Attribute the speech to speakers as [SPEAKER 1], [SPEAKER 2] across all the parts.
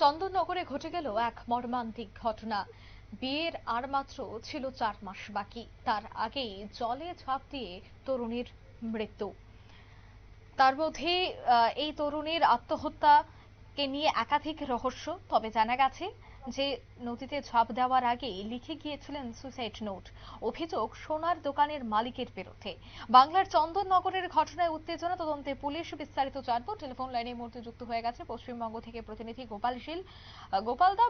[SPEAKER 1] চন্দননগরে ঘটে গেল এক মর্মান্তিক ঘটনা। বিয়ের আর মাত্র ছিল চার মাস বাকি। তার আগেই জলে ঝাঁপ দিয়ে তরুণীর মৃত্যু। তার মধ্যে এই তরুণীর আত্মহত্যা কে নিয়ে একাধিক রহস্য, তবে জানা গেছে যে নদীতে ঝাঁপ দেওয়ার আগেই লিখে গিয়েছিলেন সুসাইড নোট। অভিযোগ সোনার দোকানের মালিকের বিরুদ্ধে। বাংলার চন্দননগরের ঘটনায় উত্তেজনা তদন্তে পুলিশ বিস্তারিত জানব। টেলিফোন লাইনে মুহূর্তে যুক্ত হয়ে গেছে পশ্চিমবঙ্গ থেকে প্রতিনিধি গোপাল শীল। গোপাল দা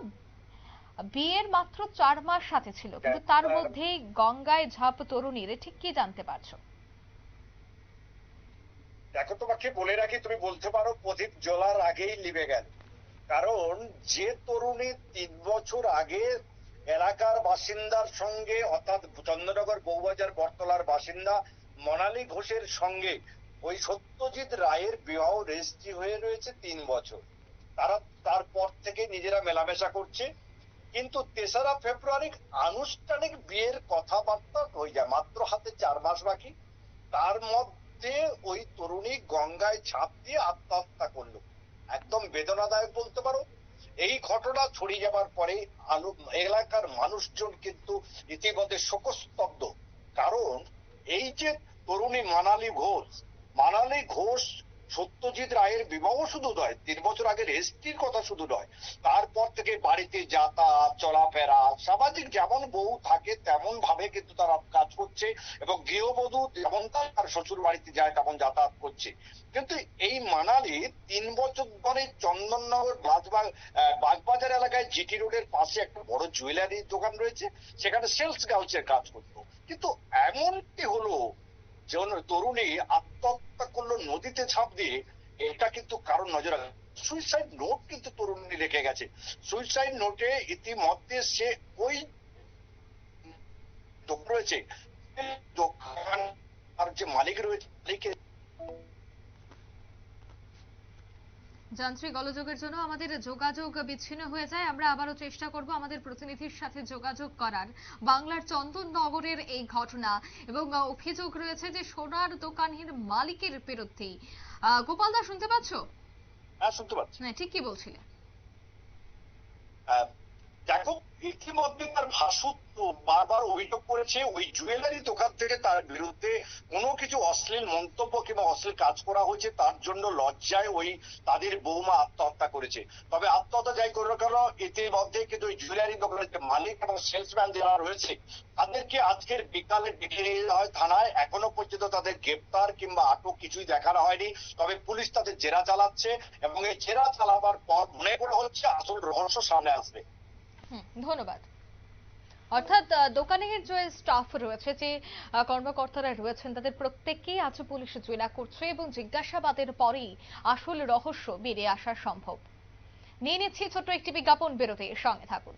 [SPEAKER 1] বিয়ের মাত্র চার মাস সাথে ছিল কিন্তু তার মধ্যেই গঙ্গায় ঝাঁপ তরুণীর ঠিক কি জানতে পারছ?
[SPEAKER 2] দেখো তোমাকে বলে রাখি তুমি বলতে পারো প্রদীপ জ্বলার আগেই লিবে গেল। কারণ যে তরুণী তিন বছর আগে এলাকার বাসিন্দার সঙ্গে, অর্থাৎ চন্দ্রনগর বৌবাজার বটতলার বাসিন্দা মনালি ঘোষের সঙ্গে ওই সত্যজিৎ রায়ের বিবাহ রেজিস্ট্রি হয়ে রয়েছে তিন বছর। তারা তারপর থেকে নিজেরা মেলামেশা করছে। কিন্তু তেসরা ফেব্রুয়ারি আনুষ্ঠানিক বিয়ের কথাবার্তা হয়ে যায়, মাত্র হাতে চার মাস বাকি। তার মধ্যে ওই তরুণী গঙ্গায় ঝাঁপ দিয়ে আত্মহত্যা করল। একদম বেদনাদায়ক বলতে পারো। এই ঘটনা ছড়িয়ে যাবার পরে এলাকার মানুষজন কিন্তু ইতিমধ্যে শোকস্তব্ধ। কারণ এই যে তরুণী মানালি ঘোষ মানালি ঘোষ সত্যজিৎ রায়ের বিবাহ শুধু নয় তিন বছর আগে রেজিস্ট্রির কথা শুধু নয় তারপর থেকে বাড়িতে যাতায়াত চলাফেরা সামাজিক যেমন বউ থাকে তেমন ভাবে কিন্তু তারা কাজ করছে এবং গৃহবধূ যেমন তার শ্বশুর বাড়িতে যায় তেমন যাতায়াত করছে। কিন্তু এই মানালি তিন বছর ধরে চন্দননগর বাজবাগ আহ, বাগবাজার এলাকায় জিটি রোডের পাশে একটা বড় জুয়েলারি দোকান রয়েছে সেখানে সেলস গার্লসের কাজ করতো। কিন্তু এমনটি হলো যেমন তরুণী আত্মহত্যা করল, নদীতে ঝাঁপ দিয়ে। এটা কিন্তু কারণ নজর সুইসাইড নোট কিন্তু তরুণী রেখে গেছে। সুইসাইড নোটে ইতিমধ্যে সে ওই রয়েছে। দোকান আর যে মালিক রয়েছে, মালিকের
[SPEAKER 1] যান্ত্রিক গোলযোগের জন্য আমাদের যোগাযোগ বিচ্ছিন্ন হয়ে যায়। আমরা আবারও চেষ্টা করব আমাদের প্রতিনিধির সাথে যোগাযোগ করার। বাংলার চন্দননগরের এই ঘটনা এবং অভিযোগ রয়েছে যে সোনার দোকানের মালিকের বিরুদ্ধে। আহ, গোপাল দা শুনতে পাচ্ছ?
[SPEAKER 2] হ্যাঁ শুনতে পাচ্ছি।
[SPEAKER 1] হ্যাঁ ঠিক কি বলছিলে?
[SPEAKER 2] আহ, দেখো ইতিমধ্যে তার ভাসুত্ব বারবার অভিযোগ করেছে, ওই জুয়েলারি দোকান থেকে তার বিরুদ্ধে কোনো কিছু অশ্লীল মন্তব্য কিংবা অশ্লীল কাজ করা হয়েছে, তার জন্য লজ্জায় ওই তাদের বৌমা আত্মহত্যা করেছে। তবে আত্মহত্যা যাই করে কেন, ইতিমধ্যে কিন্তু ওই জুয়েলারি দোকানের যে মালিক এবং সেলসম্যান যারা রয়েছে, তাদেরকে আজকের বিকালে ডেকে নিয়ে যাওয়া হয় থানায়। এখনও পর্যন্ত তাদের গ্রেপ্তার কিংবা আটক কিছুই দেখানো হয়নি। তবে পুলিশ তাদের জেরা চালাচ্ছে এবং এই জেরা চালাবার পর মনে করা হচ্ছে আসল রহস্য সামনে আসবে।
[SPEAKER 1] ধন্যবাদ। অর্থাৎ দোকানে দোকানের যে স্টাফ রয়েছে, যে কর্মকর্তারা রয়েছেন, তাদের প্রত্যেককেই আজ পুলিশ জেরা করছে এবং জিজ্ঞাসাবাদের পরেই আসল রহস্য বেরিয়ে আসা সম্ভব। নিয়ে নিচ্ছি ছোট্ট একটি বিজ্ঞাপন বেরোতে সঙ্গে থাকুন।